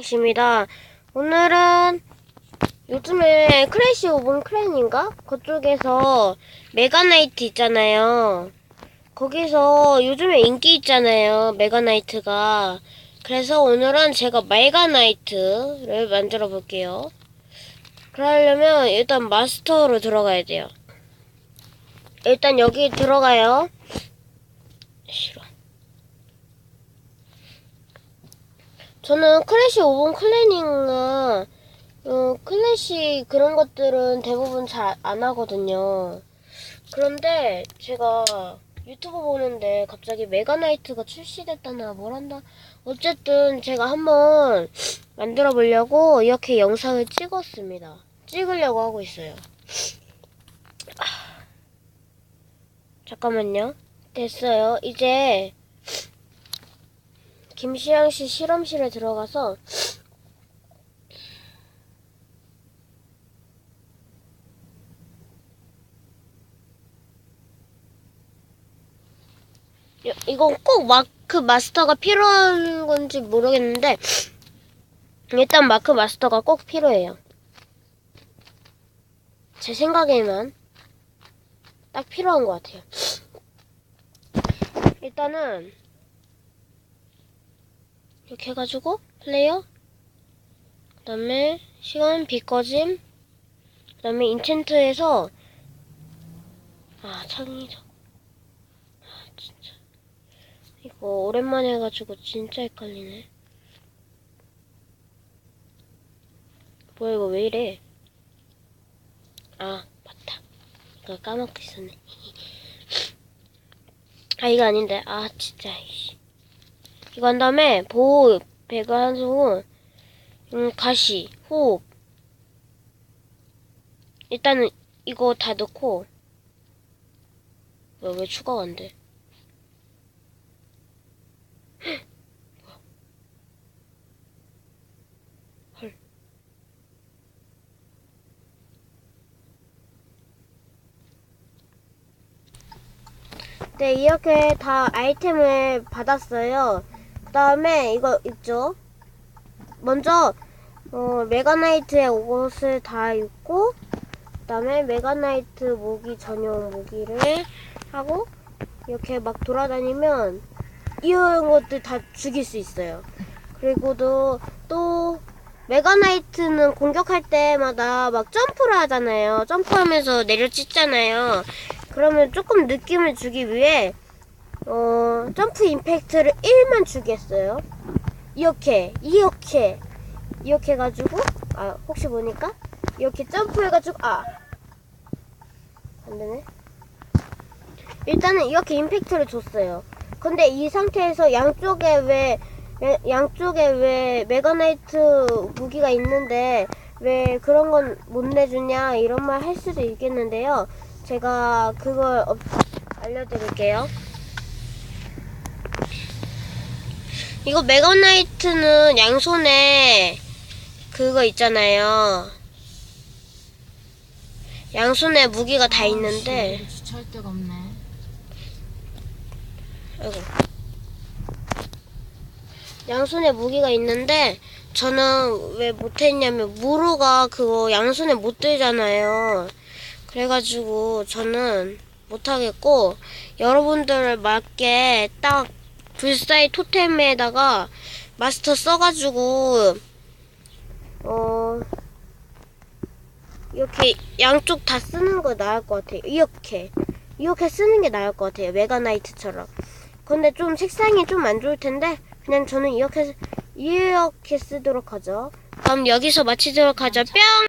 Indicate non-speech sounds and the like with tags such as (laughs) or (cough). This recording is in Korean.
입니다. 오늘은 요즘에 크래시 오븐 클랜인가? 그쪽에서 메가나이트 있잖아요. 거기서 요즘에 인기 있잖아요. 메가나이트가. 그래서 오늘은 제가 메가나이트를 만들어 볼게요. 그러려면 일단 마스터로 들어가야 돼요. 일단 여기 들어가요. 싫어. 저는 클래시 오븐 클래닝이나 어, 클래시 그런 것들은 대부분 잘 안 하거든요. 그런데 제가 유튜브 보는데 갑자기 메가나이트가 출시됐다나 뭘 한다. 어쨌든 제가 한번 만들어 보려고 이렇게 영상을 찍었습니다. 찍으려고 하고 있어요. 아, 잠깐만요. 됐어요. 이제 김시영 씨 실험실에 들어가서 이- 이건 꼭 마크 마스터가 필요한 건지 모르겠는데 일단 마크 마스터가 꼭 필요해요. 제 생각에는 딱 필요한 것 같아요. 일단은 이렇게 해가지고 플레이어 그 다음에 시간 비꺼짐 그 다음에 인챈트에서 아 창의적. 아 진짜. 이거 오랜만에 해가지고 진짜 헷갈리네. 뭐야 이거 왜 이래? 아 맞다. 이거 까먹고 있었네. (laughs) 아 이거 아닌데. 아 진짜 이거 한 다음에 보호 배가 한 후, 음, 가시, 호흡. 일단은 이거 다 넣고, 왜, 왜 추가가 안 돼? 네, 이렇게 다 아이템을 받았어요. 그 다음에 이거 있죠? 먼저 어, 메가나이트의 옷을 다 입고 그 다음에 메가나이트 무기 전용 무기를 하고 이렇게 막 돌아다니면 이런 것들 다 죽일 수 있어요. 그리고도 또 메가나이트는 공격할 때마다 막 점프를 하잖아요. 점프하면서 내려찍잖아요. 그러면 조금 느낌을 주기 위해 어, 점프 임팩트를 1만 주겠어요. 이렇게, 이렇게, 이렇게 해가지고, 아, 혹시 보니까, 이렇게 점프해가지고, 아, 안 되네. 일단은 이렇게 임팩트를 줬어요. 근데 이 상태에서 양쪽에 왜, 왜- 양쪽에 왜 메가나이트 무기가 있는데, 왜 그런 건 못 내주냐, 이런 말 할 수도 있겠는데요. 제가 그걸 업- 알려드릴게요. 이거 메가나이트는 양손에 그거 있잖아요. 양손에 무기가 다 있는데, 아, 주차할 데가 없네. 아이고. 양손에 무기가 있는데, 저는 왜 못했냐면, 무르가 그거 양손에 못 들잖아요. 그래가지고, 저는 못하겠고, 여러분들을 맞게 딱 불사의 토템에다가 마스터 써가지고, 어, 이렇게 양쪽 다 쓰는 거 나을 것 같아요. 이렇게. 이렇게 쓰는 게 나을 것 같아요. 메가나이트처럼. 근데 좀 색상이 좀 안 좋을 텐데, 그냥 저는 이렇게, 이렇게 쓰도록 하죠. 그럼 여기서 마치도록 하죠. 뿅!